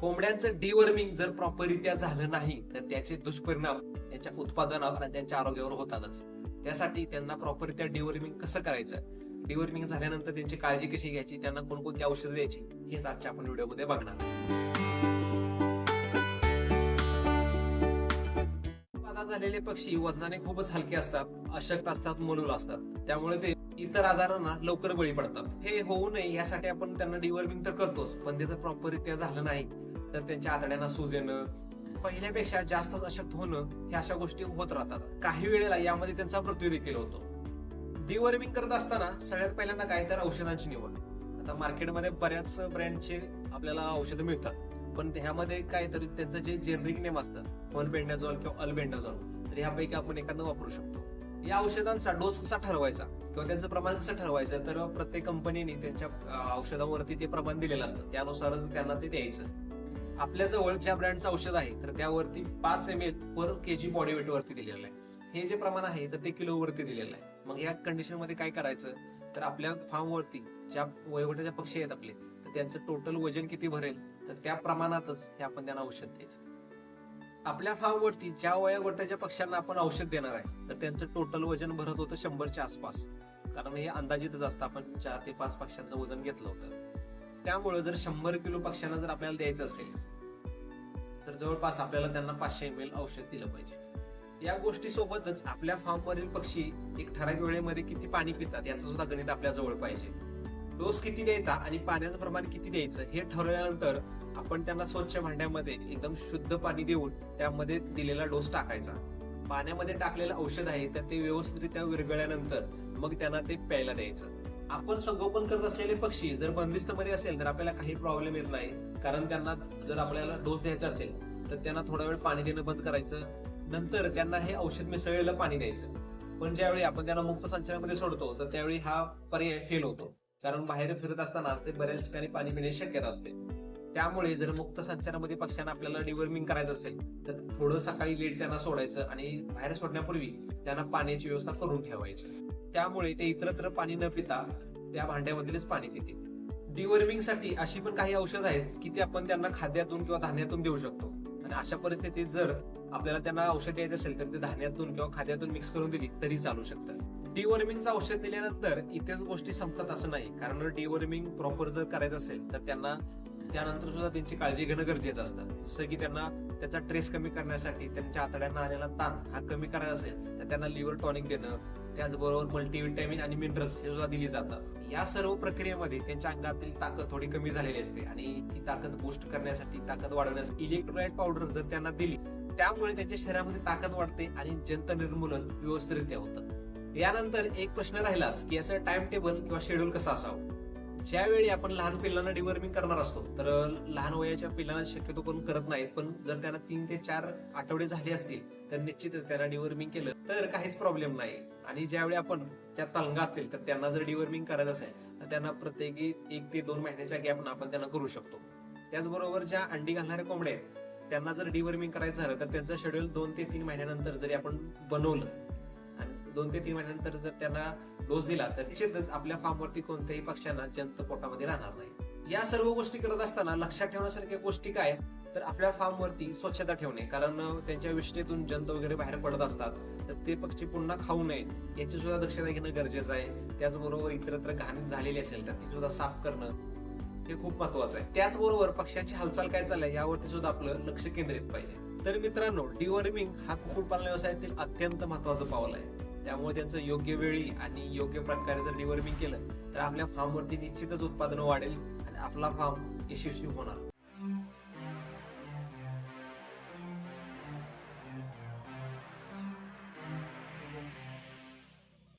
कोंबड्यांचं deworming जर प्रॉपररित्या झालं नाही तर त्याचे दुष्परिणाम त्यांच्या उत्पादनावर आणि त्यांच्या आरोग्यावर होतातच. त्यासाठी त्यांना प्रॉपररित्या डिवर्मिंग कसं करायचं? डिवर्मिंग झाल्यानंतर त्यांची काळजी कशी घ्यायची? त्यांना कोणकोणती औषधं द्यायची? हेच आजच्या आपण व्हिडिओमध्ये बघणार झालेले पक्षी वजनाने खूपच हलके असतात अशक्त असतात मलूल असतात. त्यामुळे ते इतर आजारांना लवकर बळी पडतात. हे होऊ नये यासाठी आपण त्यांना डिवर्मिंग तर करतोच पण त्याचं प्रॉपररित्या झालं नाही तर त्यांच्या आतड्यांना सूज येणं पहिल्यापेक्षा जास्तच अशक्त होणं ह्या अशा गोष्टी होत राहतात. काही वेळेला यामध्ये त्यांचा मृत्यू देखील होतो. डिवर्मिंग करत असताना सगळ्यात पहिल्यांदा काय तर औषधांची निवड. आता मार्केटमध्ये बऱ्याच ब्रँडचे आपल्याला औषधं मिळतात. पण ह्यामध्ये काय तरी त्यांचं जे जेनरिक नेम असतं फनबेंडाझॉल किंवा अल्बेंडाझॉल तर ह्यापैकी आपण एखादं वापरू शकतो. या औषधांचा डोस कसा ठरवायचा किंवा त्यांचं प्रमाण कसं ठरवायचं तर प्रत्येक कंपनीने त्यांच्या औषधावरती ते प्रमाण दिलेलं असतं. त्यानुसारच त्यांना ते द्यायचं. आपल्या जवळ ज्या ब्रँडचं औषध आहे तर त्यावरती पाच M L per K G body weight वरती दिलेलं आहे. हे जे प्रमाण आहे तर ते किलो वरती दिलेलं आहे. मग या कंडिशनमध्ये काय करायचं? तर आपल्या फार्म वरती ज्या वयोगटाच्या पक्षी आहेत आपले तर त्यांचं टोटल वजन किती भरेल? तर त्या प्रमाणातच हे आपण त्यांना औषध द्यायचं. आपल्या फार्म वरती ज्या वयोगटाच्या पक्ष्यांना आपण औषध देणार आहे तर त्यांचं टोटल वजन भरत होतं शंभरच्या आसपास. कारण हे अंदाजितच असतं आपण चार ते पाच पक्ष्यांचं वजन घेतलं होतं. त्यामुळे जर शंभर किलो पक्ष्यांना जर आपल्याला द्यायचं असेल तर जवळपास आपल्याला त्यांना पाचशे एम एल औषध दिलं पाहिजे. या गोष्टी सोबतच आपल्या फार्मवरील पक्षी एक ठराविक वेळेमध्ये किती पाणी पितात याचं सुद्धा गणित आपल्या जवळ पाहिजे. डोस किती द्यायचा आणि पाण्याचं प्रमाण किती द्यायचं हे ठरवल्यानंतर आपण त्यांना स्वच्छ भांड्यामध्ये एकदम शुद्ध पाणी देऊन त्यामध्ये दिलेला डोस टाकायचा. पाण्यामध्ये टाकलेलं औषध आहे तर ते व्यवस्थितरित्या विरघळल्यानंतर मग त्यांना ते प्यायला द्यायचं. आपण संगोपन करत असलेले पक्षी जर बंदिस्त मध्ये असेल तर आपल्याला काही प्रॉब्लेम येत नाही. कारण त्यांना जर आपल्याला डोस द्यायचा असेल तर त्यांना थोडा वेळ पाणी देणं बंद करायचं. नंतर त्यांना हे औषध मिसळलेलं पाणी द्यायचं. पण ज्यावेळी आपण त्यांना मुक्त संचारामध्ये सोडतो तर त्यावेळी हा पर्याय फेल होतो. कारण बाहेर फिरत असताना ते बऱ्याच ठिकाणी पाणी पिण्याची शक्यता असते. त्यामुळे जर मुक्त संचारामध्ये पक्ष्यांना आपल्याला डिवर्मिंग करायचं असेल तर थोडं सकाळी लेट त्यांना सोडायचं आणि बाहेर सोडण्यापूर्वी त्यांना पाण्याची व्यवस्था करून ठेवायची. त्यामुळे ते इतरत्र पाणी न पिता त्या भांड्यामधीलच पाणी पिते. डिवर्मिंगसाठी अशी पण काही औषध आहेत की ते आपण त्यांना खाद्यातून किंवा धान्यातून देऊ शकतो. आणि अशा परिस्थितीत जर आपल्याला त्यांना औषध द्यायचं असेल तर ते धान्यातून किंवा खाद्यातून मिक्स करून दिली तरी चालू शकतं. डिवर्मिंगचं औषध दिल्यानंतर इथेच गोष्टी संपतात असं नाही. कारण डिवर्मिंग प्रॉपर जर करायचं असेल तर त्यांना त्यानंतर सुद्धा त्यांची काळजी घेणं गरजेचं असतं. जसं की त्यांना त्याचा ट्रेस कमी करण्यासाठी त्यांच्या आतड्यांना आलेला ताण हा कमी करायचा असेल तर त्यांना लिव्हर टॉनिक देणं त्याचबरोबर मल्टीव्हिटॅमिन आणि मिनरल्स हे सुद्धा दिली जातात. या सर्व प्रक्रियेमध्ये त्यांच्या अंगातील ताकद थोडी कमी झालेली असते आणि ती ताकद बूस्ट करण्यासाठी ताकद वाढवण्यासाठी इलेक्ट्रोलाइट पावडर जर त्यांना दिली त्यामुळे त्यांच्या शरीरामध्ये ताकद वाढते आणि जंत निर्मूलन व्यवस्थितरित्या होतं. यानंतर एक प्रश्न राहिलाच की याचं टाइम टेबल किंवा शेड्यूल कसं असावं? ज्यावेळी आपण लहान पिल्लांना डिवर्मिंग करणार असतो तर लहान वयाच्या पिल्लांना शक्यतो करून करत नाहीत पण जर त्यांना तीन ते चार आठवडे झाले असतील तर निश्चितच त्यांना डिवर्मिंग केलं तर काहीच प्रॉब्लेम नाही. आणि ज्यावेळी आपण त्या तलंगा असतील तर त्यांना जर डिवर्मिंग करायचं असेल तर त्यांना प्रत्येकी एक ते दोन महिन्याच्या गॅपनं आपण त्यांना करू शकतो. त्याचबरोबर ज्या अंडी घालणाऱ्या कोंबड्या आहेत त्यांना जर डिवर्मिंग करायचं झालं तर त्यांचं शेड्यूल दोन ते तीन महिन्यानंतर जरी आपण बनवलं दोन ते तीन महिन्यानंतर जर त्यांना डोस दिला तर निश्चितच आपल्या फॉर्मवरती कोणत्याही पक्ष्यांना जंत पोटामध्ये राहणार नाही. या सर्व गोष्टी करत असताना लक्षात ठेवण्यासारख्या गोष्टी काय? तर आपल्या फार्मवरती स्वच्छता ठेवणे. कारण त्यांच्या विष्ठेतून जंत वगैरे बाहेर पडत असतात तर ते पक्षी पुन्हा खाऊ नयेत. याची सुद्धा दक्षता घेणं गरजेचं आहे. त्याचबरोबर इतरत्र घाण झालेली असेल तर ती सुद्धा साफ करणं हे खूप महत्वाचं आहे. त्याचबरोबर पक्ष्यांची हालचाल काय चालली यावरती सुद्धा आपलं लक्ष केंद्रित पाहिजे. तर मित्रांनो डिवॉर्मिंग हा कुक्कुटपालन व्यवसायातील अत्यंत महत्वाचं पाऊल आहे. त्यामुळे त्यांचं योग्य वेळी आणि योग्य प्रकारे जर डिवर्मिंग केलं तर आपल्या फार्मवरती निश्चितच उत्पादन वाढेल आणि आपला फार्म यशस्वी होणार.